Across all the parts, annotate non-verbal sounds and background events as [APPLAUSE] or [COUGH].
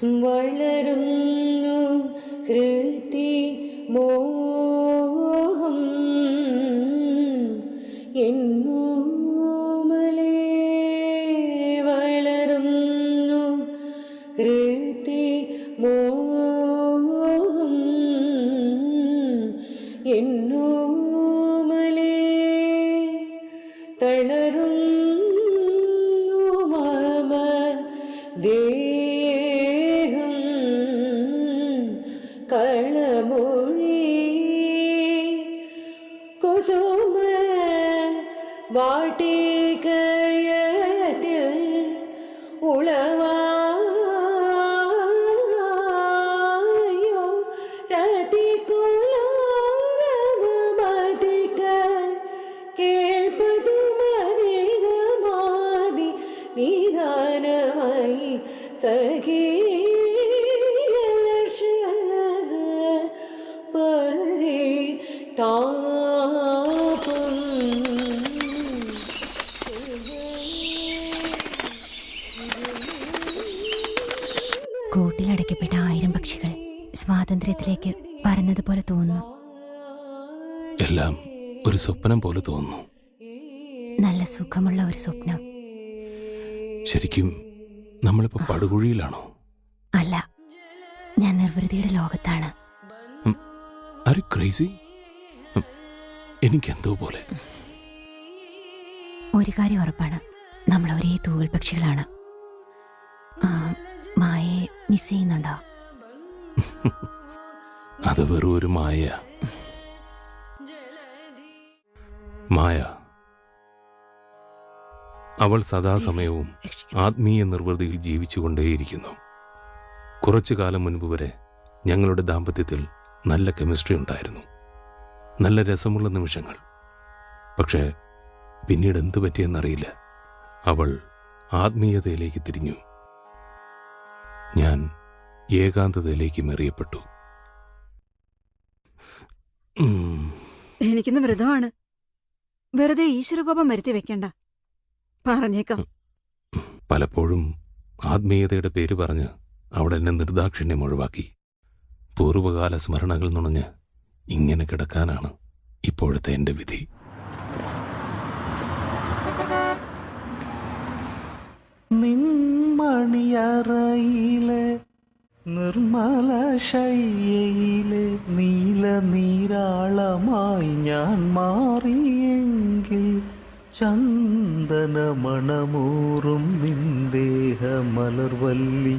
với வாட்டிகயத்தில் உளவு കൂട്ടിലടയ്ക്കപ്പെട്ട ആയിരം പക്ഷികൾ സ്വാതന്ത്ര്യത്തിലേക്ക് പറന്നതുപോലെ തോന്നുന്നു എല്ലാം ഒരു സ്വപ്നം പോലെ തോന്നുന്നു നല്ല സുഖമുള്ള ഒരു സ്വപ്നം ശരിക്കും നമ്മളിപ്പോ പടുകുഴിയിലാണോ അല്ല ഞാൻ നിർവൃതിയുടെ ലോകത്താണ് എനിക്കെന്തോ പോലെ ഒരു കാര്യം ഉറപ്പാണ് നമ്മൾ ഒരേ തൂവൽ പക്ഷികളാണ് മിസ് ചെയ്യുന്നുണ്ടോ [LAUGHS] അത് വെറും ഒരു മായ മായ അവൾ സദാസമയവും ആത്മീയ നിർവൃതിയിൽ ജീവിച്ചുകൊണ്ടേയിരിക്കുന്നു കുറച്ചു കാലം മുൻപ് വരെ ഞങ്ങളുടെ ദാമ്പത്യത്തിൽ നല്ല കെമിസ്ട്രി ഉണ്ടായിരുന്നു നല്ല രസമുള്ള നിമിഷങ്ങൾ പക്ഷേ പിന്നീട് എന്തു പറ്റിയെന്നറിയില്ല അവൾ ആത്മീയതയിലേക്ക് തിരിഞ്ഞു ഞാൻ ഏകാന്തതയിലേക്ക് മെറിയപ്പെട്ടു എനിക്കിന്ന് വ്രതമാണ് വെറുതെ ഈശ്വരകോപം വരുത്തി വെക്കണ്ട പറഞ്ഞേക്കാം പലപ്പോഴും ആത്മീയതയുടെ പേര് പറഞ്ഞ് അവിടെ എന്നെ നിർദാക്ഷിണ്യം ഒഴിവാക്കി പൂർവകാല സ്മരണകൾ നുണഞ്ഞ് ഇങ്ങനെ കിടക്കാനാണ് ഇപ്പോഴത്തെ എൻ്റെ വിധി നിർമ്മല ശയ്യയിലെ നീല നീരാളമായി ഞാൻ മാറിയെങ്കിൽ ചന്ദന മണമൂറും നിന്ദേഹ മലർവല്ലി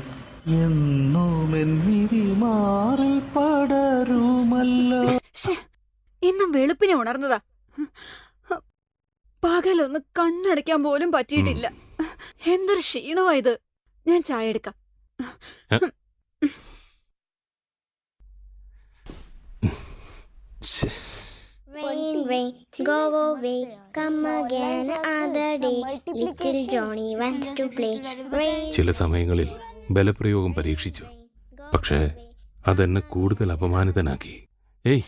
എന്നുമെന്നിരി മാറിൽ പടരുമല്ലോ ഇന്നും വെളുപ്പിനെ ഉണർന്നതാ പകലൊന്ന് കണ്ണടയ്ക്കാൻ പോലും പറ്റിയിട്ടില്ല എന്തൊരു ക്ഷീണമായത് ഞാൻ ചായ എടുക്കാം Rain, rain, go away, come again another day. Little Johnny wants to play. Rain, ചില സമയങ്ങളിൽ ബലപ്രയോഗം പരീക്ഷിച്ചു പക്ഷേ അതെന്നെ കൂടുതൽ അപമാനിതനാക്കി ഏയ്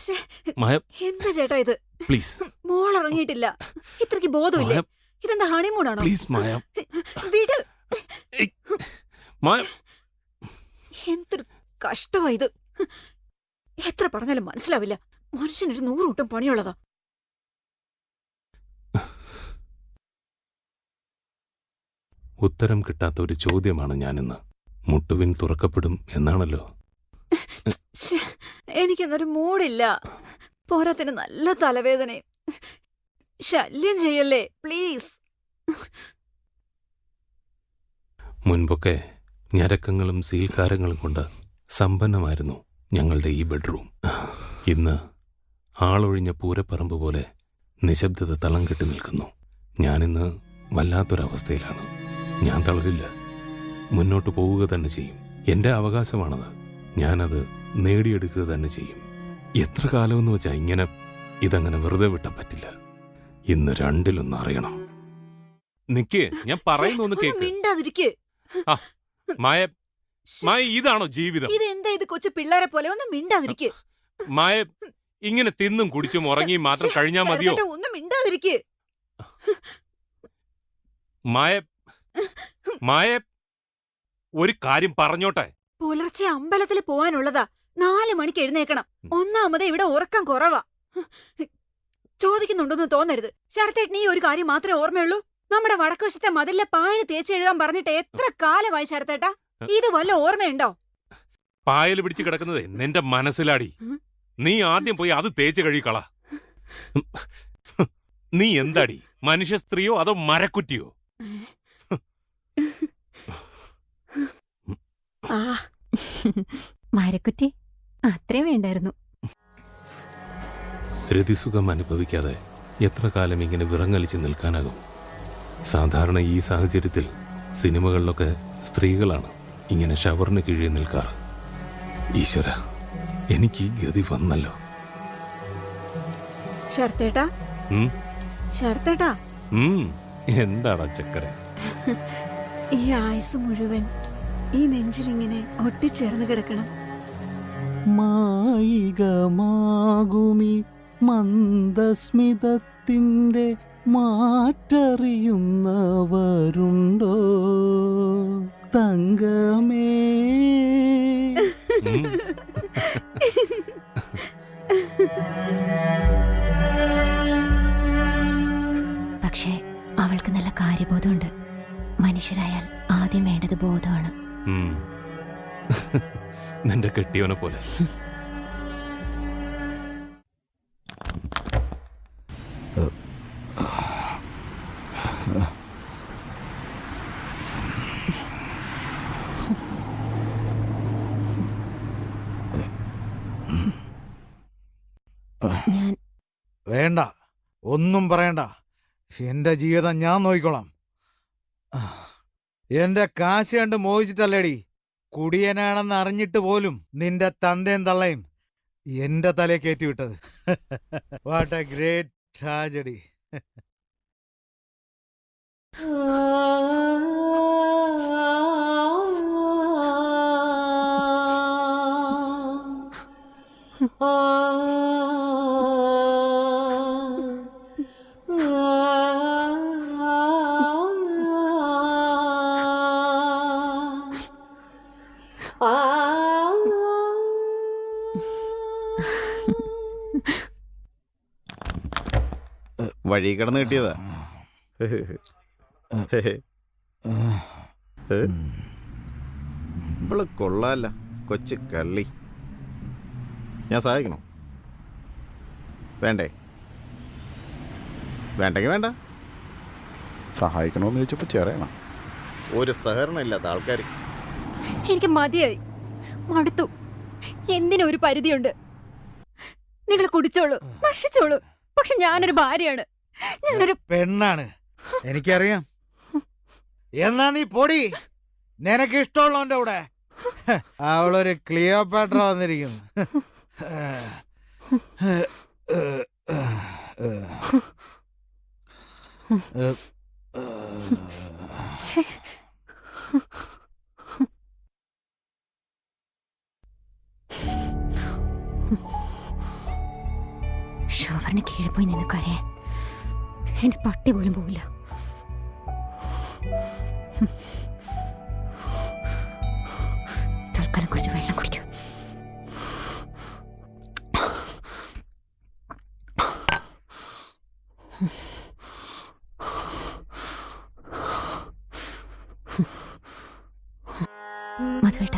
മായ എന്താ ചേട്ടാ ഇത് പ്ലീസ് മോൾ ഇറങ്ങിയിട്ടില്ല ഇത്രക്ക് ബോധമില്ല ഇതെന്താ ഹണിമൂണാണോ പ്ലീസ് മായ വിട് ഏയ്, മായ എന്തൊരു കഷ്ടമായത് എത്ര പറഞ്ഞാലും മനസ്സിലാവില്ല മനുഷ്യനൊരു നൂറുകൂട്ടം പണിയുള്ളതാ ഉത്തരം കിട്ടാത്ത ഒരു ചോദ്യമാണ് ഞാനിന്ന് മുട്ടുവിൻ തുറക്കപ്പെടും എന്നാണല്ലോ എനിക്കെന്നൊരു മൂടില്ല പോരാത്തിന് നല്ല തലവേദന ശല്യം ചെയ്യല്ലേ പ്ലീസ് മുൻപൊക്കെ ഞരക്കങ്ങളും സീൽക്കാരങ്ങളും കൊണ്ട് സമ്പന്നമായിരുന്നു ഞങ്ങളുടെ ഈ ബെഡ്റൂം ഇന്ന് ആളൊഴിഞ്ഞ പൂരപ്പറമ്പ് പോലെ നിശബ്ദത തളം കെട്ടി നിൽക്കുന്നു ഞാനിന്ന് വല്ലാത്തൊരവസ്ഥയിലാണ് ഞാൻ തളരില്ല മുന്നോട്ട് പോവുക തന്നെ ചെയ്യും എൻ്റെ അവകാശമാണത് ഞാനത് നേടിയെടുക്കുക തന്നെ ചെയ്യും എത്ര കാലമെന്ന് വെച്ചാൽ ഇങ്ങനെ ഇതങ്ങനെ വെറുതെ വിട്ടാൻ പറ്റില്ല ഇന്ന് രണ്ടിലൊന്ന് അറിയണം നിക്കേ ഞാൻ പറയുന്നു കേക്ക് മായ മായ ഇതാണോ ജീവിതം ഇതെന്താ ഇത് കൊച്ചു പിള്ളേരെ പോലെ ഒന്ന് മിണ്ടാതിരിക്ക മായ ഇങ്ങനെ തിന്നും കുടിച്ചും ഉറങ്ങി മാത്രം കഴിഞ്ഞാ മതിയോ ഒന്ന് മിണ്ടാതിരിക്ക മായ മായ ഒരു കാര്യം പറഞ്ഞോട്ടെ പുലർച്ചെ അമ്പലത്തിൽ പോവാനുള്ളതാ നാല് മണിക്ക് എഴുന്നേക്കണം ഒന്നാമതേ ഇവിടെ ഉറക്കം കുറവാ ചോദിക്കുന്നുണ്ടെന്ന് തോന്നരുത് ശരത്തേട്ടൻ ഈ ഒരു കാര്യം മാത്രമേ ഓർമ്മയുള്ളൂ നമ്മുടെ വടക്കുവശത്തെ മതിലിലെ പായൽ തേച്ചെഴുതാൻ പറഞ്ഞിട്ട് എത്ര കാലമായി ശരത്തേട്ടാ ഇത് വല്ല ഓർമ്മയുണ്ടോ പായല് പിടിച്ചു കിടക്കുന്നത് നിന്റെ മനസ്സിലാടി നീ ആദ്യം പോയി അത് തേച്ച് കഴിക്കള നീ എന്താടി മനുഷ്യ സ്ത്രീയോ അതോ മരക്കുറ്റിയോ മരക്കുറ്റി അത്രേ വേണ്ടായിരുന്നു രതിസുഖം അനുഭവിക്കാതെ എത്ര കാലം ഇങ്ങനെ വിറങ്ങലിച്ച് നിൽക്കാനാകും സാധാരണ ഈ സാഹചര്യത്തിൽ സിനിമകളിലൊക്കെ സ്ത്രീകളാണ് ഇങ്ങനെ ഷവറിന് കീഴിൽ നിൽക്കാറ് ഈശ്വര എനിക്ക് ഈ ഗതി വന്നല്ലോ ശർത്തേട്ടാ ഉം, ശർത്തേട്ടാ ഉം, എന്താടാ ചക്കര ഈ ആയുസ് മുഴുവൻ ഈ നെഞ്ചിലിങ്ങനെ ഒട്ടിച്ചേർന്ന് കിടക്കണം മായികമാകുമി മന്ദസ്മിതത്തിന്റെ മാറ്ററിയുന്നവരുണ്ടോ തങ്കമേ പക്ഷേ അവൾക്ക് നല്ല കാര്യബോധമുണ്ട് മനുഷ്യരായാൽ ആദ്യം വേണ്ടത് ബോധമാണ് [LAUGHS] നിന്റെ കെട്ടിയവനെ പോലെ വേണ്ട ഒന്നും പറയണ്ട എൻ്റെ ജീവിതം ഞാൻ നോക്കിക്കോളാം എൻ്റെ കാശ് കണ്ട് മോഹിച്ചിട്ടല്ലേടി കുടിയനാണെന്ന് അറിഞ്ഞിട്ട് പോലും നിന്റെ തന്തയും തള്ളയും എൻ്റെ തലയെ കയറ്റിവിട്ടത് വാട്ട് എ ഗ്രേറ്റ് ട്രാജഡി ആ വഴി കിടന്ന് കിട്ടിയതാ ഇവള് കൊള്ളാല്ല കൊച്ചു കള്ളി ഞാൻ സഹായിക്കണോ വേണ്ടേ വേണ്ടെങ്കിൽ വേണ്ട സഹായിക്കണോന്ന് ചോദിച്ചപ്പോ ചെറിയണം ഒരു സഹകരണം ഇല്ലാത്ത ആൾക്കാർ എനിക്ക് മതിയായി മടുത്തു എന്തിനൊരു പരിധിയുണ്ട് നിങ്ങൾ കുടിച്ചോളൂ നശിച്ചോളൂ പക്ഷെ ഞാനൊരു ഭാര്യയാണ് ഞാനൊരു പെണ്ണാണ് എനിക്കറിയാം എന്നാ നീ പൊടി നിനക്ക് ഇഷ്ടമുള്ളവന്റെ കൂടെ അവളൊരു ക്ലിയോപാട്ര വന്നിരിക്കുന്നു ഷോവറിന് കീഴിൽ പോയി നിനക്കറിയാം എൻ്റെ പട്ടി പോലും പോവില്ല തൽക്കാലം കുറച്ച് വെള്ളം കുടിക്കും മധുവേട്ട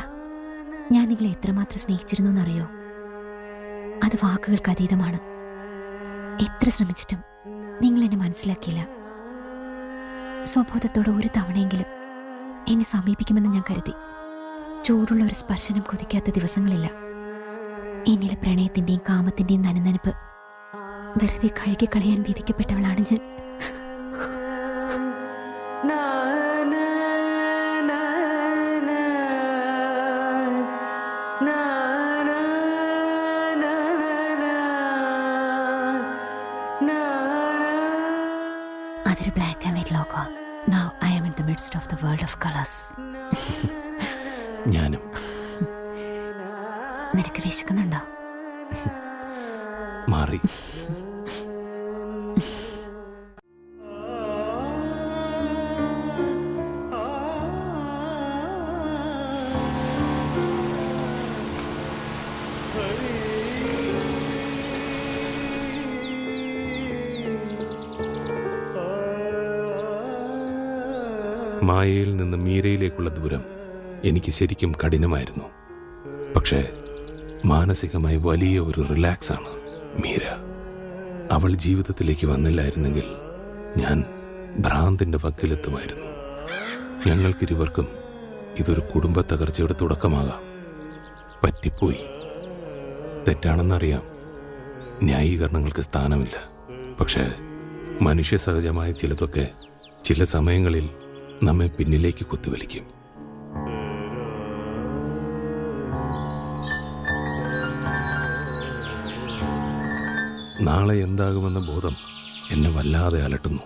ഞാൻ നിങ്ങളെ എത്രമാത്രം സ്നേഹിച്ചിരുന്നു എന്നറിയോ അത് വാക്കുകൾക്ക് അതീതമാണ് എത്ര ശ്രമിച്ചിട്ടും നിങ്ങൾ എന്നെ മനസ്സിലാക്കിയില്ല സ്വബോധത്തോടെ ഒരു തവണയെങ്കിലും എന്നെ സമീപിക്കുമെന്ന് ഞാൻ കരുതി ചൂടുള്ള ഒരു സ്പർശനം കൊതിക്കാത്ത ദിവസങ്ങളില്ല എന്നിലെ പ്രണയത്തിൻ്റെയും കാമത്തിൻ്റെയും നനനനപ്പ് വെറുതെ കഴുകിക്കളയാൻ വിധിക്കപ്പെട്ടവളാണ് ഞാൻ മാറി മായയിൽ നിന്ന് മീരയിലേക്കുള്ള ദൂരം എനിക്ക് ശരിക്കും കഠിനമായിരുന്നു പക്ഷേ മാനസികമായി വലിയ ഒരു റിലാക്സ് ആണ് മീര അവൾ ജീവിതത്തിലേക്ക് വന്നില്ലായിരുന്നെങ്കിൽ ഞാൻ ഭ്രാന്തിൻ്റെ വക്കിലെത്തുമായിരുന്നു ഞങ്ങൾക്കിരുവർക്കും ഇതൊരു കുടുംബ തകർച്ചയുടെ തുടക്കമാകാം പറ്റിപ്പോയി തെറ്റാണെന്നറിയാം ന്യായീകരണങ്ങൾക്ക് സ്ഥാനമില്ല പക്ഷേ മനുഷ്യസഹജമായ ചിലതൊക്കെ ചില സമയങ്ങളിൽ നമ്മെ പിന്നിലേക്ക് കുത്തിവലിക്കും നാളെ എന്താകുമെന്ന ബോധം എന്നെ വല്ലാതെ അലട്ടുന്നു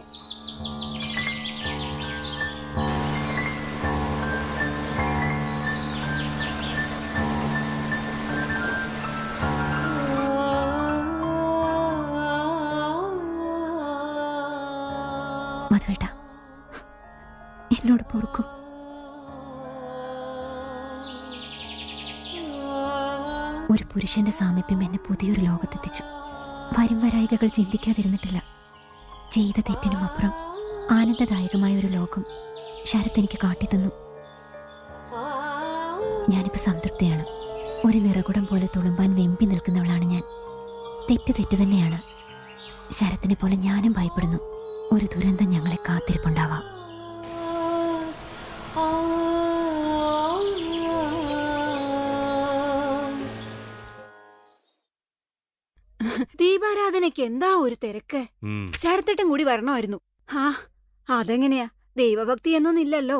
ഒരു പുരുഷന്റെ സാമീപ്യം എന്നെ പുതിയൊരു ലോകത്തെത്തിച്ചു പരമ്പരായികകൾ ചിന്തിക്കാതിരുന്നിട്ടില്ല ചെയ്ത തെറ്റിനും അപ്പുറം ആനന്ദദായകമായ ഒരു ലോകം ശരത് എനിക്ക് കാട്ടിത്തന്നു ഞാനിപ്പോൾ സംതൃപ്തിയാണ് ഒരു നിറകുടം പോലെ തുളുമ്പാൻ വെമ്പി നിൽക്കുന്നവളാണ് ഞാൻ തെറ്റ് തെറ്റ് തന്നെയാണ് ശരത്തിനെ പോലെ ഞാനും ഭയപ്പെടുന്നു ഒരു ദുരന്തം ഞങ്ങളെ കാത്തിരിപ്പുണ്ടാവാം ദൈവാരാധനയ്ക്ക് എന്താ ഒരു തിരക്ക് ചേട്ടത്തിട്ടും കൂടി വരണമായിരുന്നു ആ അതെങ്ങനെയാ ദൈവഭക്തി എന്നൊന്നില്ലല്ലോ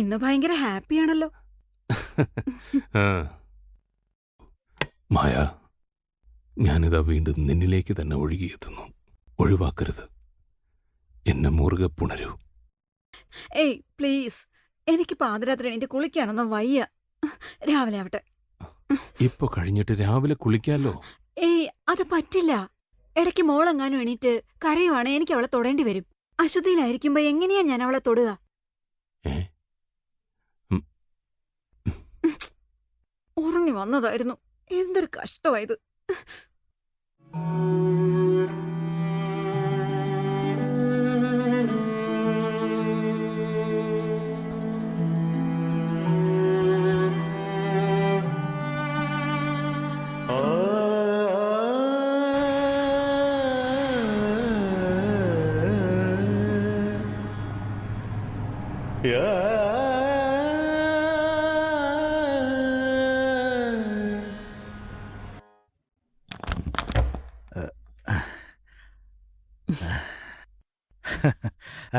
ഇന്ന് ഭയങ്കര ഹാപ്പിയാണല്ലോ മായ ഞാനിതാ വീണ്ടും നിന്നിലേക്ക് തന്നെ ഒഴുകിയെത്തുന്നു ഒഴിവാക്കരുത് എന്നെ മുറുകെ പുണരൂ ഏയ് പ്ലീസ് എനിക്ക് പാതിരാത്രി എന്റെ കുളിക്കാനൊന്നും വയ്യ രാവിലെ ആവട്ടെ ഇപ്പൊ കഴിഞ്ഞിട്ട് രാവിലെ കുളിക്കാലോ ഏയ് അത് പറ്റില്ല ഇടയ്ക്ക് മോളെങ്ങാനും എണീറ്റ് കരയുവാണ് എനിക്ക് അവളെ തൊടേണ്ടി വരും അശുദ്ധിയിലായിരിക്കുമ്പോ എങ്ങനെയാ ഞാൻ അവളെ തൊടുക ഉറങ്ങി വന്നതായിരുന്നു എന്തൊരു കഷ്ടമായത്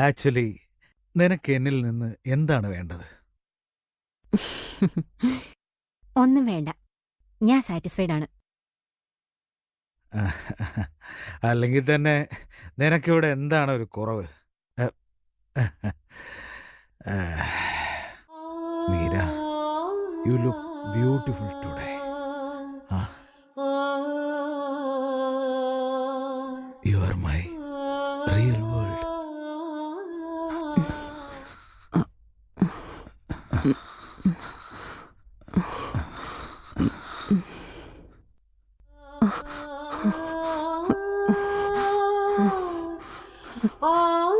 ആക്ച്വലി [LAUGHS] നിനക്ക് എന്നിൽ നിന്ന് എന്താണ് വേണ്ടത് [LAUGHS] ഒന്നും വേണ്ട ഞാൻ സാറ്റിസ്ഫൈഡ് ആണ് [LAUGHS] അല്ലെങ്കിൽ തന്നെ നിനക്കിവിടെ എന്താണ് ഒരു കുറവ് Meera, you look beautiful today. You are my real world.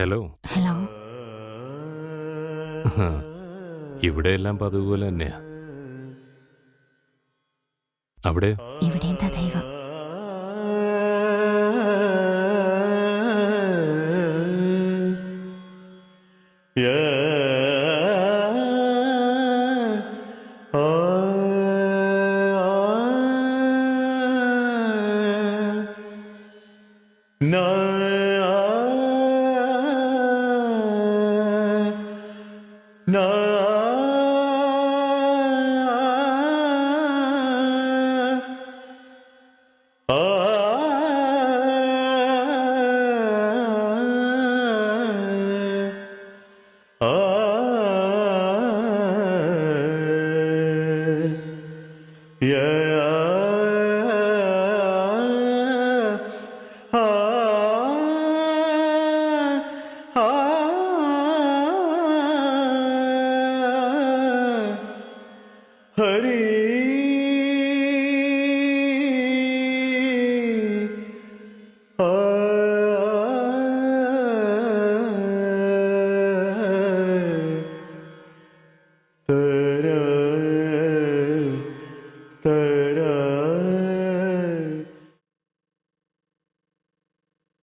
Hello hello [LAUGHS] ഇവിടെ എല്ലാം പതിവ് പോലെ തന്നെയാ അവിടെ ഇവിടെ എന്താ ദൈവം No.